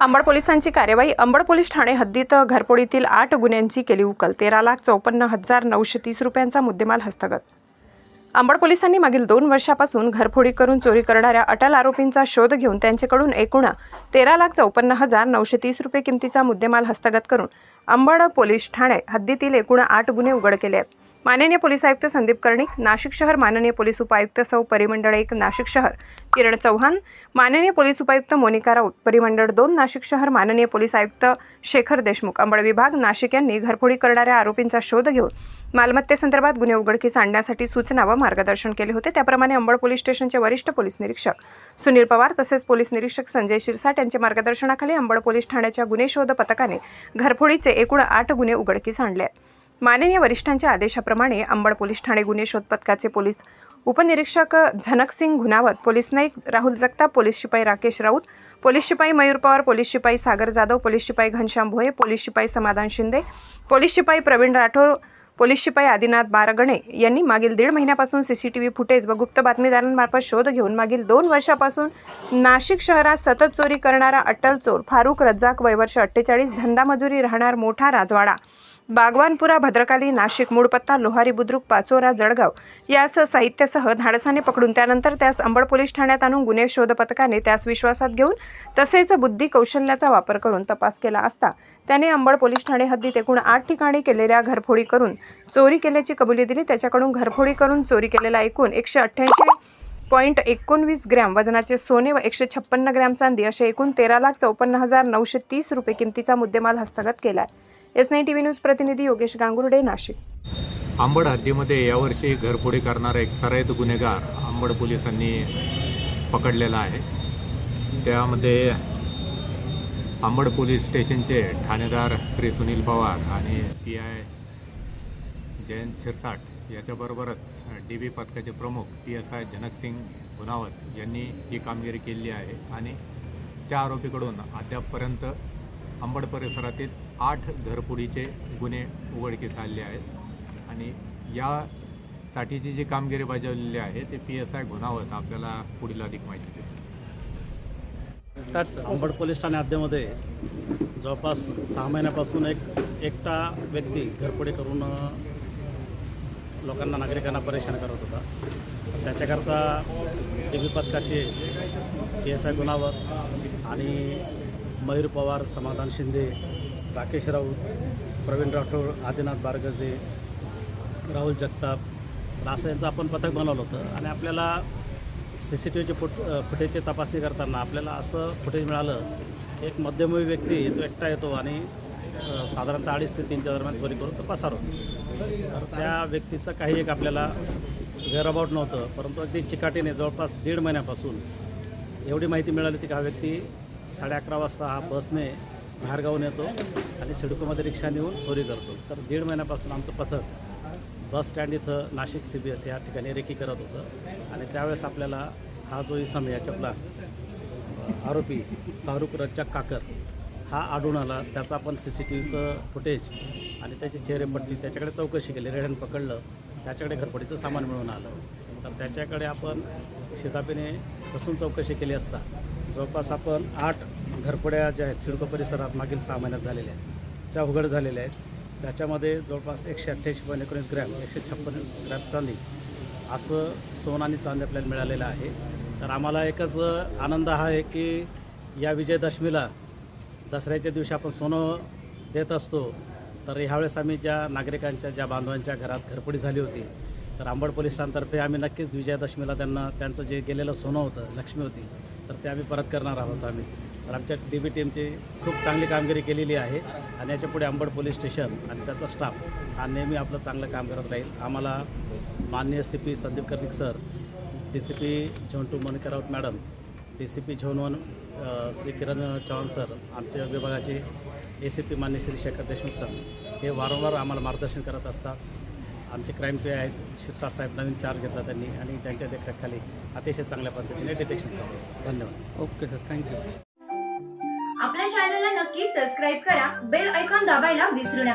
अंबड पोलिसांची कार्यवाही अंबड पोलीस ठाणे हद्दीत घरफोडीतील आठ गुन्ह्यांची केली उकल. तेरा लाख चौपन्न हजार नऊशे तीस रुपयांचा मुद्देमाल हस्तगत. अंबड पोलिसांनी मागील दोन वर्षापासून घरफोडी करून चोरी करणाऱ्या अटल आरोपींचा शोध घेऊन त्यांच्याकडून एकूण तेरा लाख चौपन्न हजार नऊशे तीस रुपये किमतीचा मुद्देमाल हस्तगत करून अंबड पोलीस ठाणे हद्दीतील एकूण आठ गुन्हे उघड केले आहेत. माननीय पोलीस आयुक्त संदीप कर्णिक नाशिक शहर माननीय पोलीस उपायुक्त सौ परिमंडळ एक नाशिक शहर किरण चव्हाण माननीय पोलीस उपायुक्त मोनिका राऊत परिमंडळ दोन नाशिक शहर माननीय पोलीस आयुक्त शेखर देशमुख अंबड विभाग नाशिक यांनी घरफोडी करणाऱ्या आरोपींचा शोध घेऊन मालमत्तेसंदर्भात गुन्हे उघडकीस आणण्यासाठी सूचना व मार्गदर्शन केले होते. त्याप्रमाणे अंबड पोलीस स्टेशनचे वरिष्ठ पोलीस निरीक्षक सुनील पवार तसेच पोलीस निरीक्षक संजय शिरसाट यांच्या मार्गदर्शनाखाली अंबड पोलीस ठाण्याच्या गुन्हे शोध पथकाने घरफोडीचे एकूण आठ गुन्हे उघडकीस आणले आहेत. माननीय वरिष्ठांच्या आदेशाप्रमाणे अंबड पोलीस ठाणे गुन्हे शोध पथकाचे पोलीस उपनिरीक्षक झनकसिंग घुनावत पोलीस नाईक राहुल जगताप पोलीस शिपाई राकेश राऊत पोलीस शिपाई मयूर पवार पोलीस शिपाई सागर जाधव पोलीस शिपाई घनश्याम भोये पोलीस शिपाई समाधान शिंदे पोलीस शिपाई प्रवीण राठोड पोलीस शिपाई आदिनाथ बारगणे यांनी मागील दीड महिन्यापासून C C T V footage व गुप्त बातमीदारांमार्फत शोध घेऊन मागील दोन वर्षापासून नाशिक शहरात सतत चोरी करणारा अटल चोर फारुख रज्जाक वयवर्ष अठ्ठेचाळीस धंदा मजुरी राहणार मोठा राजवाडा बागवानपुरा भद्रकाली नाशिक मूळपत्ता लोहारी बुद्रुक पाचोरा जळगाव यास साहित्यासह धाडसाने पकडून त्यानंतर त्यास अंबड पोलीस ठाण्यात आणून गुन्हे शोध पथकाने त्यास विश्वासात घेऊन तसेच बुद्धी कौशल्याचा वापर करून तपास केला असता. त्याने अंबड पोलीस ठाणे हद्दीत एकूण आठ ठिकाणी केलेल्या घरफोडी करून चोरी केल्याची कबुली दिली. त्याच्याकडून घरफोडी करून चोरी केलेला एकूण एकशे अठ्ठ्याऐंशी पॉईंट एकोणवीस ग्रॅम वजनाचे सोने व एकशे छप्पन्न ग्रॅम चांदी असे एकूण तेरा लाख चौपन्न हजार नऊशे तीस रुपये किमतीचा मुद्देमाल हस्तगत केला आहे S nine T V news प्रतिनिधी योगेश गांगुर्डे नाशिक. आंबड हद्दीमध्ये यावर्षी घरफोडी करणारा एक सराईत गुन्हेगार आंबड पोलिसांनी पकडलेला आहे. त्यामध्ये आंबड पोलीस स्टेशनचे ठाणेदार श्री सुनील पवार आणि पी आय जयंत शिरसाट याच्याबरोबरच डी बी पथकाचे प्रमुख P S I Janaksing Gunavat यांनी ही कामगिरी केलेली आहे आणि त्या आरोपीकडून अद्यापपर्यंत अंबड परिसरातील आठ घरफोडीचे गुन्हे उघडकीस आलेले आहेत. आणि यासाठीची जी कामगिरी बजावलेली आहे ते पी एस आय गुन्हावत आपल्याला पुढील अधिक माहिती देतील. अंबड पोलीस ठाणे हद्दीमध्ये जवळपास सहा महिन्यापासून एक एकटा व्यक्ती घरफोडी करून लोकांना नागरिकांना परेशान करत होता. त्याच्याकरता डी बी पथकाचे पी एस आय गुणावत आणि मयूर पवार समाधान शिंदे राकेश राऊत प्रवीण राठोड आदिनाथ बारगजे राहुल जगताप असं यांचं आपण पथक बनवलं होतं. आणि आपल्याला सी सी टी व्हीचे फुट फुटेजची तपासणी करताना आपल्याला असं फुटेज मिळालं एक मध्यमवयी व्यक्ती तो एकटा येतो आणि साधारणतः अडीच ते तीनच्या दरम्यान चोरी करून तो पसार होतो. तर त्या व्यक्तीचं काही एक आपल्याला वेअरअबाउट नव्हतं परंतु अगदी चिकाटीने जवळपास दीड महिन्यापासून एवढी माहिती मिळाली ती हा व्यक्ती साडे अकरा वाजता हा बसने बाहेरगावून येतो आणि सिडकोमध्ये रिक्षा नेऊन चोरी करतो. तर दीड महिन्यापासून आमचं पथक बस स्टँड इथं नाशिक सी बी एस या ठिकाणी रेकी करत होतं. आणि त्यावेळेस आपल्याला हा जो इसम याच्यातला आरोपी फारुख रज्जाक काकर हा आढळून आला. त्याचा आपण सी सी टी व्हीचं फुटेज आणि त्याची चेहरेपट्टी त्याच्याकडे चौकशी केली रेडन पकडलं त्याच्याकडे घरपडीचं सामान मिळून आलं. तर त्याच्याकडे आपण शितापीने बसून चौकशी केली असता जवळपास आपण आठ घरपड्या ज्या आहेत सिडको परिसरात मागील सहा महिन्यात झालेल्या आहेत. त्या उघड झालेल्या आहेत. त्याच्यामध्ये जवळपास एकशे अठ्ठ्याऐंशी पॉईंट एकोणीस ग्रॅम एकशे छप्पन्न ग्रॅम चांदी असं सोनं आणि चांदी आपल्याला मिळालेलं आहे. तर आम्हाला एकच आनंद हा आहे की या विजयदशमीला दसऱ्याच्या दिवशी आपण सोनं देत असतो. तर ह्यावेळेस आम्ही ज्या नागरिकांच्या ज्या बांधवांच्या घरात घरपडी झाली होती तर आंबड पोलिसांतर्फे आम्ही नक्कीच विजयादशमीला त्यांना त्यांचं जे गेलेलं सोनं होतं लक्ष्मी होती तर ते आम्ही परत करणार आहोत आम्ही. तर आमच्या डी बी टीमची खूप चांगली कामगिरी केलेली आहे आणि याच्यापुढे अंबड पोलीस स्टेशन आणि त्याचा स्टाफ हा नेहमी आपलं चांगलं काम करत राहील. आम्हाला माननीय C P Sandeep Karnik sir D C P zone two Monika Raut madam D C P zone one Shri Kiran Chavan sir आमच्या विभागाचे ए सी पी मान्य श्री शेखर देशमुख सर हे वारंवार आम्हाला मार्गदर्शन करत असतात. आमचे क्राईम पे आहेत. शिरसाट साहेब नवीन चार्ज घेतला त्यांनी आणि त्यांच्या देखरेखीखाली अतिशय चांगल्या पद्धतीने डिटेक्शन चालू आहे. सर धन्यवाद. ओके सर थँक्यू आपल्या चॅनलला नक्की सबस्क्राईब करा. बेल ऐकॉन दाबायला विसरू नका.